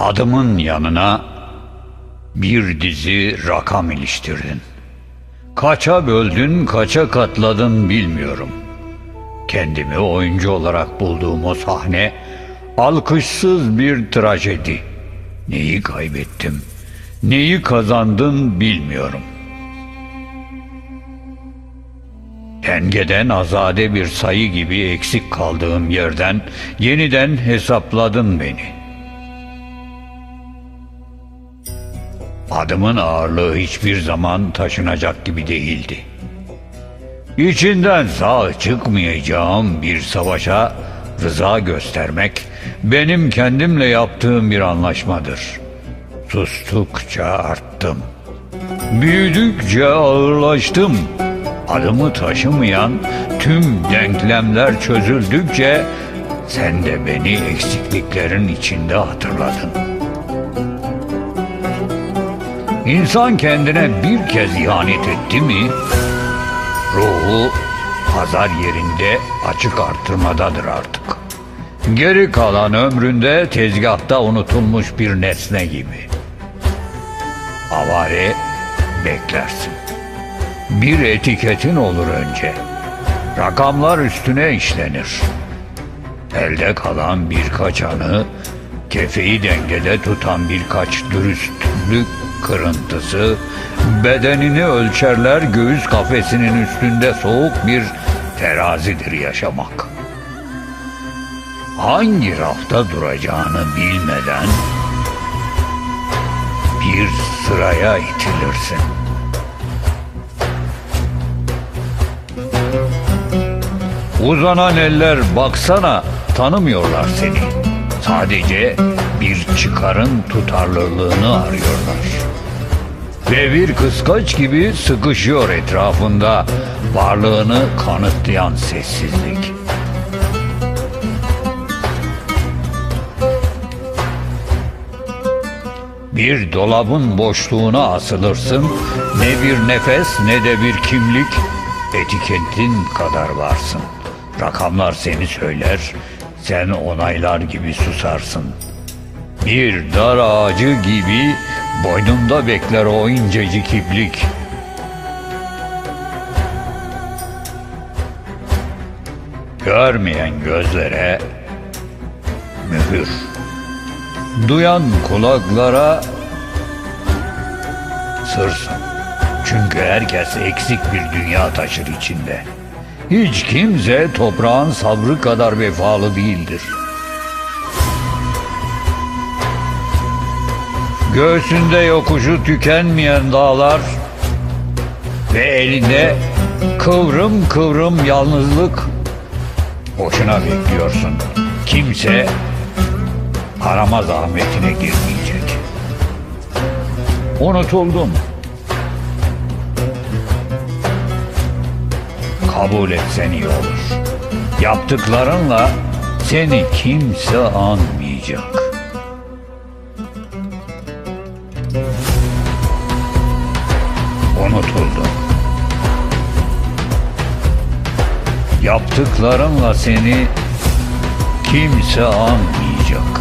Adımın yanına bir dizi rakam iliştirdin. Kaça böldün, kaça katladın bilmiyorum. Kendimi oyuncu olarak bulduğum o sahne alkışsız bir trajedi. Neyi kaybettim, neyi kazandın bilmiyorum. Dengeden azade bir sayı gibi eksik kaldığım yerden yeniden hesapladın beni. Adımın ağırlığı hiçbir zaman taşınacak gibi değildi. İçinden sağ çıkmayacağım bir savaşa rıza göstermek benim kendimle yaptığım bir anlaşmadır. Sustukça arttım. Büyüdükçe ağırlaştım. Adımı taşımayan tüm denklemler çözüldükçe sen de beni eksikliklerin içinde hatırladın. İnsan kendine bir kez ihanet etti mi, ruhu pazar yerinde açık artırmadadır artık. Geri kalan ömründe tezgahta unutulmuş bir nesne gibi. Avare beklersin. Bir etiketin olur önce. Rakamlar üstüne işlenir. Elde kalan birkaç anı, kefeyi dengede tutan birkaç dürüstlük kırıntısı, bedenini ölçerler göğüs kafesinin üstünde soğuk bir terazidir yaşamak. Hangi rafta duracağını bilmeden bir sıraya itilirsin. Uzanan eller baksana tanımıyorlar seni. Sadece bir çıkarın tutarlılığını arıyorlar. Ve bir kıskaç gibi sıkışıyor etrafında varlığını kanıtlayan sessizlik. Bir dolabın boşluğuna asılırsın. Ne bir nefes ne de bir kimlik. Etiketin kadar varsın. Rakamlar seni söyler. Sen onaylar gibi susarsın. Bir dar ağacı gibi boynunda bekler o incecik iplik. Görmeyen gözlere mühür. Duyan kulaklara sırsın. Çünkü herkes eksik bir dünya taşır içinde. Hiç kimse toprağın sabrı kadar vefalı değildir. Göğsünde yokuşu tükenmeyen dağlar ve elinde kıvrım kıvrım yalnızlık boşuna bekliyorsun. Kimse arama zahmetine girmeyecek. Unutuldum. Kabul etsen iyi olur. Yaptıklarınla seni kimse anmayacak. Unutuldum. Yaptıklarınla seni kimse anmayacak.